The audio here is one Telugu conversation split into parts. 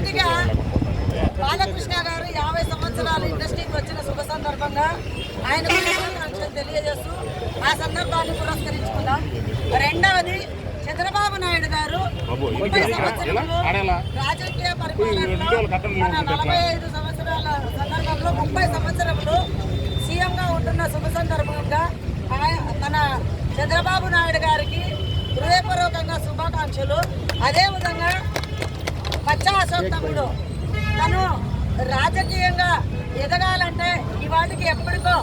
మొదటిగా బాలకృష్ణ గారు యాభై సంవత్సరాలు ఇండస్ట్రీకి వచ్చిన శుభ సందర్భంగా ఆయన తెలియజేస్తూ ఆ సందర్భాన్ని పురస్కరించుకుందాం. రెండవది చంద్రబాబు నాయుడు గారు ముప్పై సంవత్సరాలు రాజకీయ పరిపాలనలో మన నలభై ఐదు సంవత్సరాల సందర్భంలో ముప్పై సంవత్సరంలో సీఎంగా ఉంటున్న శుభ సందర్భంగా మన చంద్రబాబు నాయుడు గారికి హృదయపూర్వకంగా శుభాకాంక్షలు. అదేవిధంగా పచ్చా అశోక్ తమ్ముడు. తను రాజకీయంగా ఎదగాలంటే ఇవాటికి ఎప్పటికో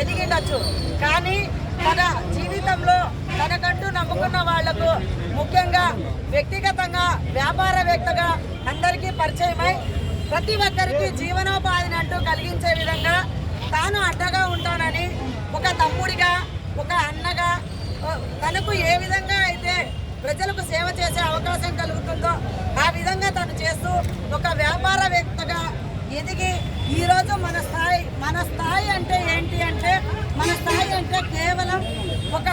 ఎదిగిండొచ్చు. కానీ తన జీవితంలో తనకంటూ నమ్ముకున్న వాళ్ళకు ముఖ్యంగా వ్యక్తిగతంగా వ్యాపారవేత్తగా అందరికీ పరిచయమై ప్రతి ఒక్కరికి జీవనోపాధిని అంటూ కలిగించే విధంగా తాను అడ్డగా ఉంటానని ఒక తమ్ముడిగా ఒక అన్నగా తనకు ఏ విధంగా అయితే ప్రజలకు సేవ చేసే అవకాశం కలుగుతుందో ఆ విధంగా తను చేస్తూ ఒక వ్యాపారవేత్తగా ఎదిగి ఈరోజు మన స్థాయి మన స్థాయి అంటే ఏంటి అంటే మన స్థాయి అంటే కేవలం ఒక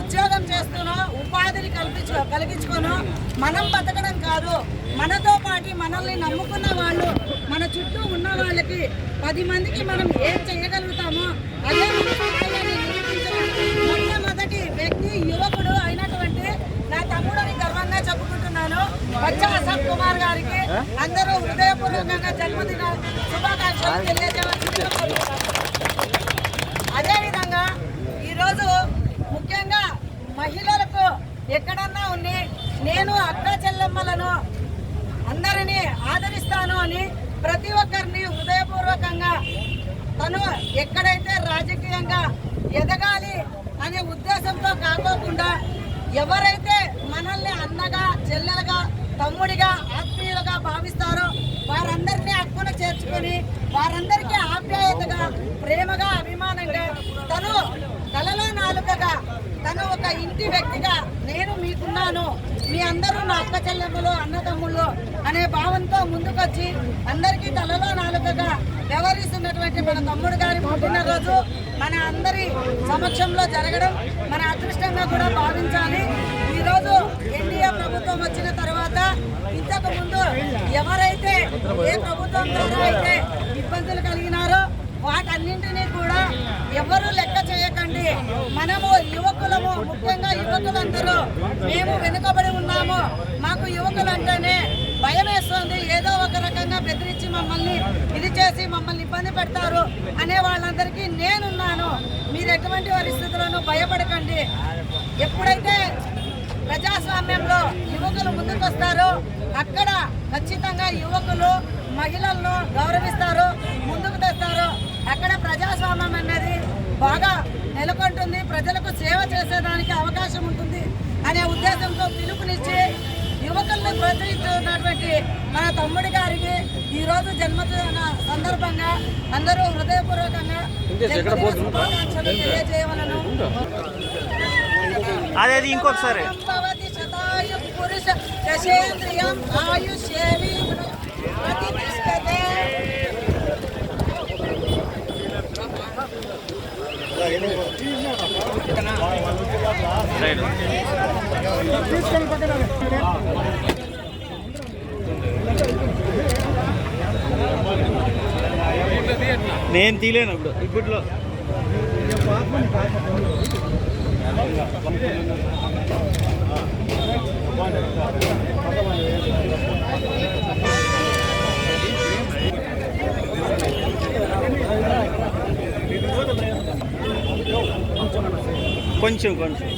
ఉద్యోగం చేస్తూనో ఉపాధిని కల్పించు కలిగించుకోను మనం బతకడం కాదు. మనతో పాటు మనల్ని నమ్ముకున్న వాళ్ళు మన చుట్టూ ఉన్న వాళ్ళకి పది మందికి మనం ఏం చేయగలుగుతామో అదే మన నిరూపించడం మొట్టమొదటి వ్యక్తి యువకుడు. అశోక్ కుమార్ గారికి అందరూ హృదయపూర్వకంగా జన్మదిన శుభాకాంక్షలు కోరుతున్నాను. అదేవిధంగా ఈరోజు ముఖ్యంగా మహిళలకు ఎక్కడన్నా ఉన్ని నేను అక్క చెల్లెమ్మలను అందరినీ ఆదరిస్తాను అని ప్రతి ఒక్కరిని హృదయపూర్వకంగా తను ఎక్కడైతే రాజకీయంగా ఎదగాలి అనే ఉద్దేశంతో కాకోకుండా ఎవరైతే మనల్ని అన్నగా తమ్ముడిగా ఆత్మీయులుగా భావిస్తారో వారందరినీ అక్కున చేర్చుకొని వారందరికీ ఆప్యాయతగా ప్రేమగా అభిమానంగా తను కలలో నాలుకగా తను ఒక ఇంటి వ్యక్తిగా నేను మీకున్నాను. మీ అందరూ నా అక్క చెల్లెములు అన్నదమ్ముళ్ళు అనే భావంతో ముందుకొచ్చి అందరికీ తలలో నాలుకగా వ్యవహరిస్తున్నటువంటి మన తమ్ముడు గారి పుట్టినరోజు. మన అందరి సమక్షంలో జరగడం మన అదృష్టంగా కూడా భావించాలి. ఈరోజు ఎన్డీఏ ప్రభుత్వం వచ్చిన తర్వాత ఇంతకు ముందు ఎవరైతే ఏ ప్రభుత్వం ద్వారా అయితే ఇబ్బందులు కలిగినారో వాటన్నింటినీ కూడా ఎవరు లెక్క చేయకండి. మనము యువకులము ముఖ్యంగా యువకులందరూ మేము వెనుకబడి ఉన్నాము. మాకు యువకులు బెదిరించి మమ్మల్ని ఇది చేసి మమ్మల్ని ఇబ్బంది పెడతారు అనే వాళ్ళందరికీ నేనున్నాను. మీరు ఎటువంటి పరిస్థితులను భయపడకండి. ఎప్పుడైతే ప్రజాస్వామ్యంలో యువకులు ముందుకొస్తారో అక్కడ ఖచ్చితంగా యువకులు మహిళలను గౌరవిస్తారు ముందుకు తెస్తారు. అక్కడ ప్రజాస్వామ్యం అనేది బాగా నెలకొంటుంది. ప్రజలకు సేవ చేసేదానికి అవకాశం ఉంటుంది అనే ఉద్దేశంతో పిలుపునిచ్చి యువకులను ప్రోత్సహిస్తున్నటువంటి మన తమ్ముడిగా గారికి ఈ రోజు జన్మదిన సందర్భంగా అందరూ హృదయపూర్వకంగా తెలియజేయవలను. ఇంకొకసారి. పురుష దశేంద్రియం ప్రతిష్టతే రైట్. నేను తీలేను ఇప్పుడు ఇప్పట్లో. కొంచెం కొంచెం.